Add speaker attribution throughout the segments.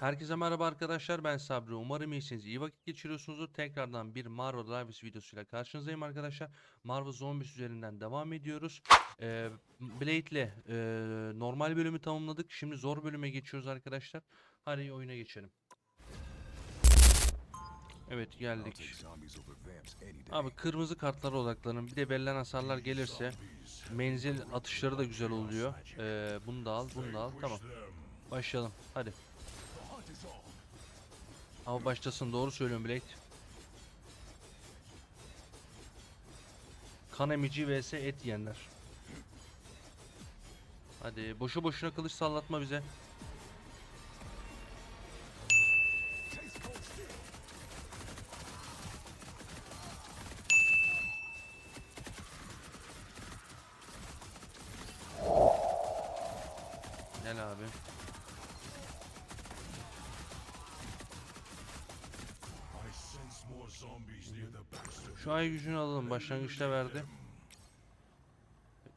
Speaker 1: Herkese merhaba arkadaşlar ben Sabri. Umarım iyisiniz. iyi vakit geçiriyorsunuzdur. Tekrardan bir Marvel Rivals videosuyla karşınızdayım arkadaşlar. Marvel Zombies üzerinden devam ediyoruz. Ee, Blade ile e, normal bölümü tamamladık. Şimdi zor bölüme geçiyoruz arkadaşlar. Hadi oyuna geçelim. Evet geldik. Abi kırmızı kartlara odaklanın. Bir de verilen hasarlar gelirse menzil atışları da güzel oluyor. Ee, bunu da al, bunu da al. Tamam. Başlayalım. Hadi. Ama başlasın doğru söylüyorum Blade. Kan emici vs et yiyenler. Hadi boşu boşuna kılıç sallatma bize. Şu ay gücünü alalım. Başlangıçta verdi.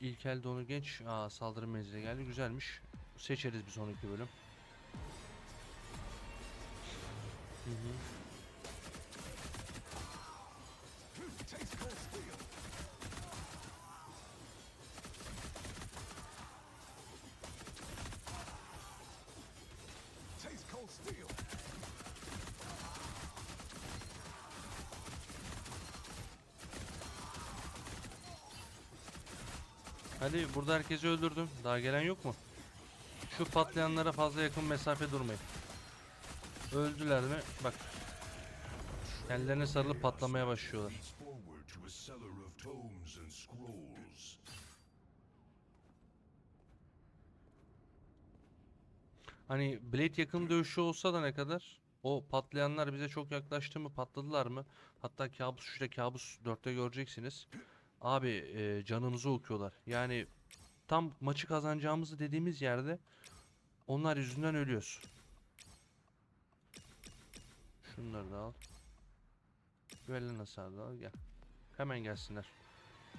Speaker 1: İlk elde onu genç. Aa saldırı menzili geldi. Güzelmiş. Seçeriz bir sonraki bölüm. Hı hı. Hadi burada herkesi öldürdüm. Daha gelen yok mu? Şu patlayanlara fazla yakın mesafe durmayın. Öldüler mi? Bak. Kendilerine sarılıp patlamaya başlıyorlar. Hani Blade yakın dövüşü olsa da ne kadar? O patlayanlar bize çok yaklaştı mı? Patladılar mı? Hatta kabus işte kabus 4'te göreceksiniz. Abi e, canımızı okuyorlar. Yani tam maçı kazanacağımızı dediğimiz yerde onlar yüzünden ölüyoruz. Şunları da al. Güvelen hasar da al gel. Hemen gelsinler.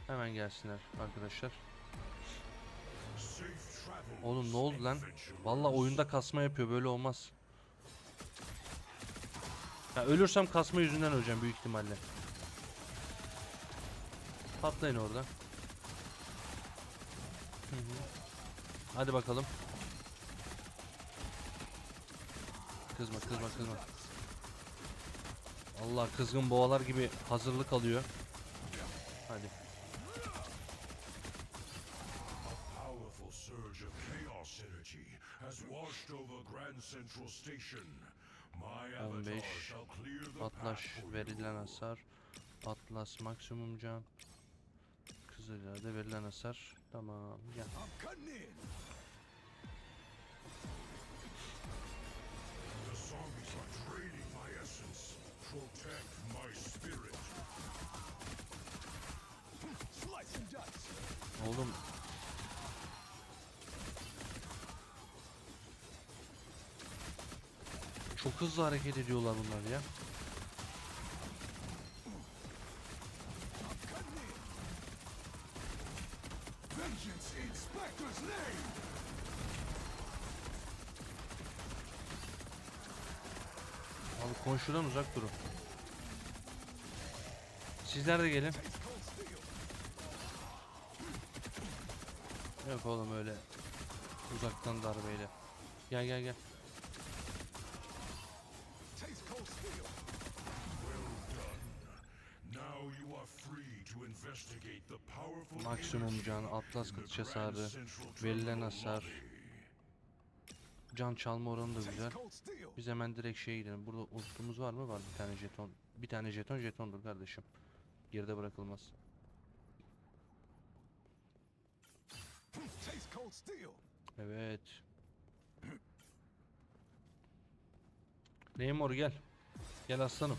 Speaker 1: Hemen gelsinler arkadaşlar. Oğlum ne oldu lan? Vallahi oyunda kasma yapıyor böyle olmaz. Ya ölürsem kasma yüzünden öleceğim büyük ihtimalle. Patlayın orada. Hı hı. Hadi bakalım. Kızma kızma kızma. Allah kızgın boğalar gibi hazırlık alıyor. Hadi.
Speaker 2: Surge of chaos energy has washed over Grand Central Station. My avatar
Speaker 1: 15
Speaker 2: shall clear the
Speaker 1: Atlas
Speaker 2: path for
Speaker 1: verilen hasar. Atlas maksimum can. Kızılya'da verilen hasar. Tamam gel. Oğlum. Çok hızlı hareket ediyorlar bunlar ya.
Speaker 2: Vengeance in Spectre's name.
Speaker 1: Abi komşudan uzak durun. Sizler de gelin. Yok oğlum öyle uzaktan darbeyle. Gel gel gel. Maksimum can, Atlas kılıç hasarı, verilen hasar. Can çalma oranı da güzel. Biz hemen direkt şeye gidelim. Burada ultumuz var mı? Var bir tane jeton. Bir tane jeton jetondur kardeşim. Geride bırakılmaz. Evet. Neymar gel. Gel aslanım.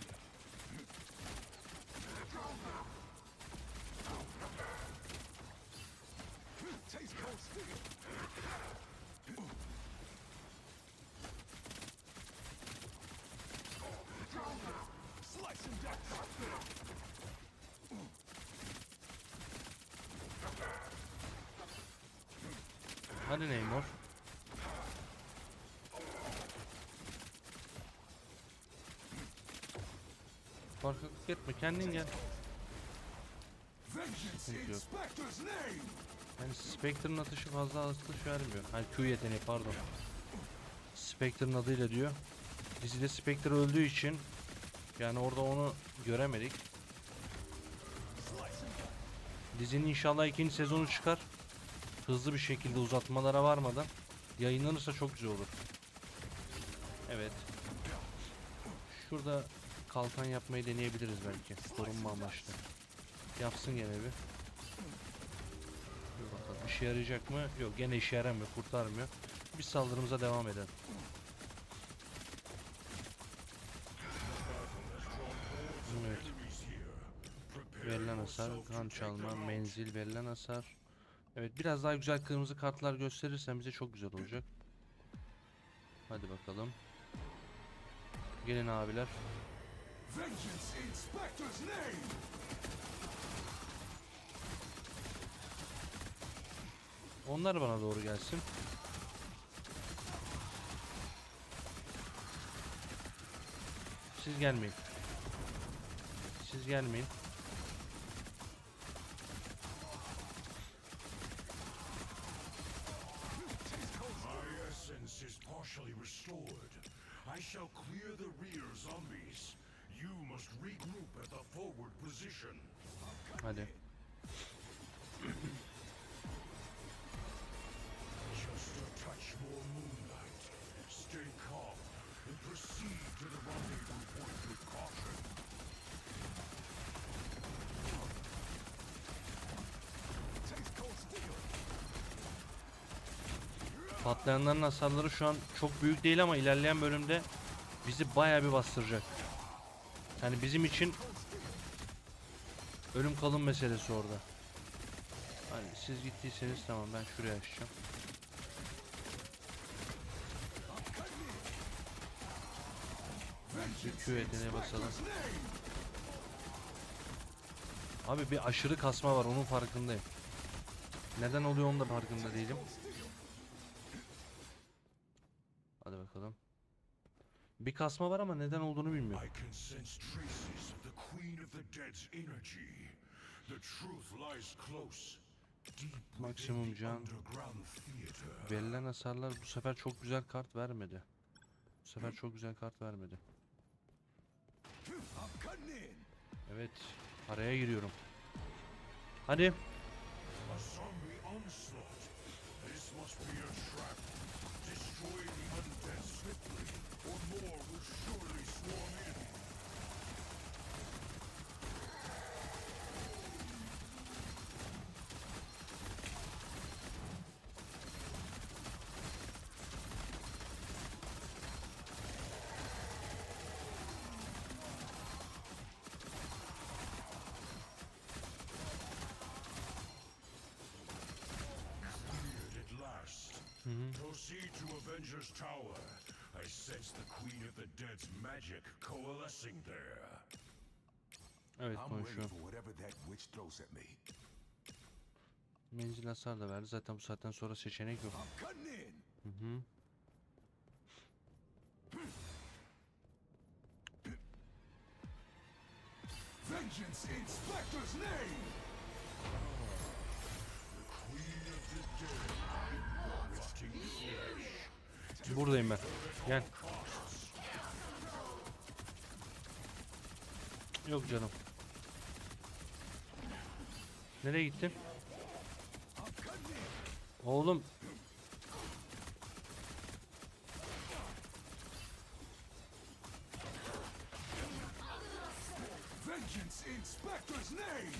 Speaker 1: Hadi Neymar. Korkak etme kendin gel. Yani Spectre'ın atışı fazla atış vermiyor. Hayır Q yeteneği pardon. Spectre'ın adıyla diyor. Dizide Spectre öldüğü için yani orada onu göremedik. Dizinin inşallah ikinci sezonu çıkar. Hızlı bir şekilde uzatmalara varmadan yayınlanırsa çok güzel olur. Evet. Şurada kalkan yapmayı deneyebiliriz belki. Korunma amaçlı. Yapsın gene bir. Dur bakalım işe yarayacak mı? Yok gene işe yaramıyor, kurtarmıyor. Biz saldırımıza devam edelim. Evet. Verilen hasar, kan çalma, menzil, verilen hasar. Evet biraz daha güzel kırmızı kartlar gösterirsen bize çok güzel olacak. Hadi bakalım. Gelin abiler. Onlar bana doğru gelsin. Siz gelmeyin. Siz gelmeyin. Patlayanların hasarları şu an çok büyük değil ama ilerleyen bölümde bizi bayağı bir bastıracak. Yani bizim için ölüm kalım meselesi orada. Hani siz gittiyseniz tamam ben şuraya açacağım. Q yeteneğe basalım. Abi bir aşırı kasma var onun farkındayım. Neden oluyor onun da farkında değilim. Hadi bakalım. Bir kasma var ama neden olduğunu bilmiyorum.
Speaker 2: I can sense traces of the Queen of the Dead's energy. The truth lies close. Deep
Speaker 1: Maksimum can. Verilen hasarlar bu sefer çok güzel kart vermedi. Bu sefer çok güzel kart vermedi. Evet, araya giriyorum. Hadi.
Speaker 2: This must be a trap. Destroy the undead swiftly, or more will surely swarm in. Proceed to Avenger's Tower. I sense the Queen of the Dead's magic coalescing there.
Speaker 1: Evet
Speaker 3: I'm ready for whatever that witch throws at me.
Speaker 1: Menzil hasar da verdi. Zaten bu saatten sonra seçenek yok.
Speaker 2: I'm cutting in.
Speaker 1: Hı hı.
Speaker 2: Vengeance in Spectre's name. The Queen of the Dead. Rotting flesh.
Speaker 1: Buradayım ben. Gel. Yok canım. Nereye gittin? Oğlum.
Speaker 2: Vengeance in Spectre's name.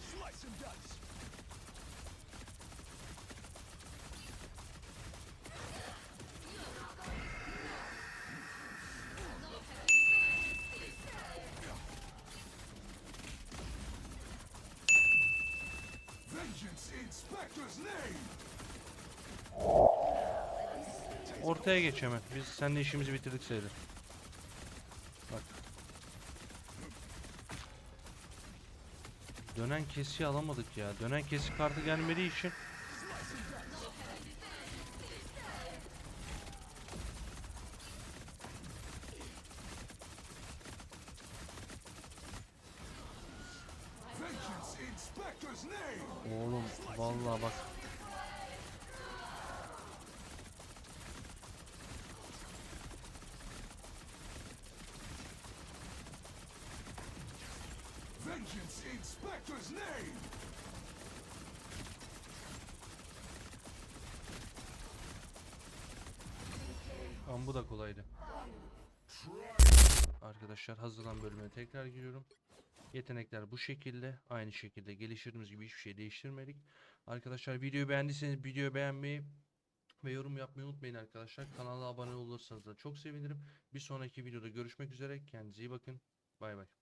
Speaker 2: Slice and dice.
Speaker 3: Inspector's name!
Speaker 1: Ortaya geç hemen. Biz seninle işimizi bitirdik sayılır. Bak. Dönen kesi alamadık ya. Dönen kesi kartı gelmediği için
Speaker 3: Vengeance Inspector's name!
Speaker 1: Oğlum vallahi bak.
Speaker 3: Vengeance name!
Speaker 1: Ama bu da kolaydı. Arkadaşlar hazırlan bölümüne tekrar giriyorum. Yetenekler bu şekilde. Aynı şekilde geliştirdiğimiz gibi hiçbir şey değiştirmedik. Arkadaşlar videoyu beğendiyseniz videoyu beğenmeyi ve yorum yapmayı unutmayın arkadaşlar. Kanala abone olursanız da çok sevinirim. Bir sonraki videoda görüşmek üzere. Kendinize iyi bakın. Bay bay.